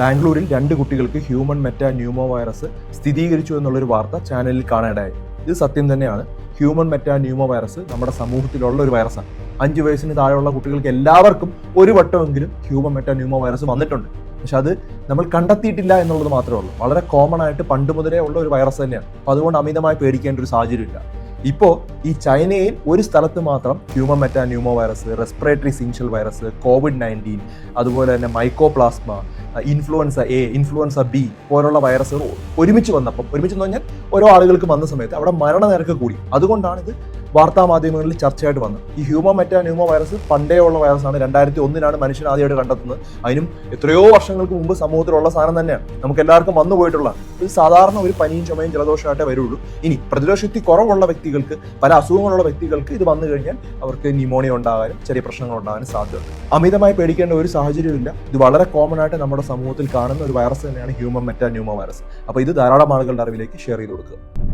ബാംഗ്ലൂരിൽ രണ്ട് കുട്ടികൾക്ക് ഹ്യൂമൻ മെറ്റ ന്യൂമോ വൈറസ് സ്ഥിരീകരിച്ചു എന്നുള്ളൊരു വാർത്ത ചാനലിൽ കാണാനിടയായി ഇത് സത്യം തന്നെയാണ്. ഹ്യൂമൻ മെറ്റ ന്യൂമോ വൈറസ് നമ്മുടെ സമൂഹത്തിലുള്ള ഒരു വൈറസാണ്. അഞ്ച് വയസ്സിന് താഴെയുള്ള കുട്ടികൾക്ക് എല്ലാവർക്കും ഒരു വട്ടമെങ്കിലും ഹ്യൂമൻ മെറ്റ ന്യൂമോ വൈറസ് വന്നിട്ടുണ്ട്. പക്ഷെ അത് നമ്മൾ കണ്ടെത്തിയിട്ടില്ല എന്നുള്ളത് മാത്രമേ ഉള്ളൂ. വളരെ കോമൺ ആയിട്ട് പണ്ട് മുതലേ ഉള്ള ഒരു വൈറസ് തന്നെയാണ്. അപ്പോൾ അതുകൊണ്ട് അമിതമായി പേടിക്കേണ്ട ഒരു സാഹചര്യമില്ല. ഇപ്പോൾ ഈ ചൈനയിൽ ഒരു സ്ഥലത്ത് മാത്രം human metapneumovirus respiratory syncytial virus covid nineteen അതുപോലെ തന്നെ mycoplasma influenza A influenza B പോലുള്ള വൈറസുകൾ ഒരുമിച്ച് വന്നപ്പം ഒരുമിച്ച് എന്ന് പറഞ്ഞാൽ ഓരോ ആളുകൾക്ക് വന്ന സമയത്ത് അവിടെ മരണനിരക്ക് കൂടി. അതുകൊണ്ടാണ് ഇത് വാർത്താ മാധ്യമങ്ങളിൽ ചർച്ചയായിട്ട് വന്നു. ഈ ഹ്യൂമ മെറ്റാ ന്യൂമ വൈറസ് പണ്ടേ ഉള്ള വൈറസാണ്. രണ്ടായിരത്തി ഒന്നിനാണ് മനുഷ്യൻ ആദ്യമായിട്ട് കണ്ടെത്തുന്നത്. അതിനും എത്രയോ വർഷങ്ങൾക്ക് മുമ്പ് സമൂഹത്തിലുള്ള സാധനം തന്നെയാണ്. നമുക്ക് എല്ലാവർക്കും വന്നു പോയിട്ടുള്ള ഒരു സാധാരണ ഒരു പനിയും ചുമയും ജലദോഷമായിട്ടേ വരുള്ളൂ. ഇനി പ്രതിരോധശക്തി കുറവുള്ള വ്യക്തികൾക്ക് പല അസുഖങ്ങളുള്ള വ്യക്തികൾക്ക് ഇത് വന്നു കഴിഞ്ഞാൽ അവർക്ക് ന്യൂമോണിയ ഉണ്ടാകാനും ചെറിയ പ്രശ്നങ്ങൾ ഉണ്ടാകാനും സാധ്യതയുണ്ട്. അമിതമായി പേടിക്കേണ്ട ഒരു സാഹചര്യമില്ല ഇത് വളരെ കോമൺ ആയിട്ട് നമ്മുടെ സമൂഹത്തിൽ കാണുന്ന ഒരു വൈറസ് തന്നെയാണ് ഹ്യൂമൻ മെറ്റാ ന്യൂമ വൈറസ്. അപ്പോൾ ഇത് ധാരാളം ആളുകളുടെ അറിവിലേക്ക് ഷെയർ ചെയ്ത് കൊടുക്കുക.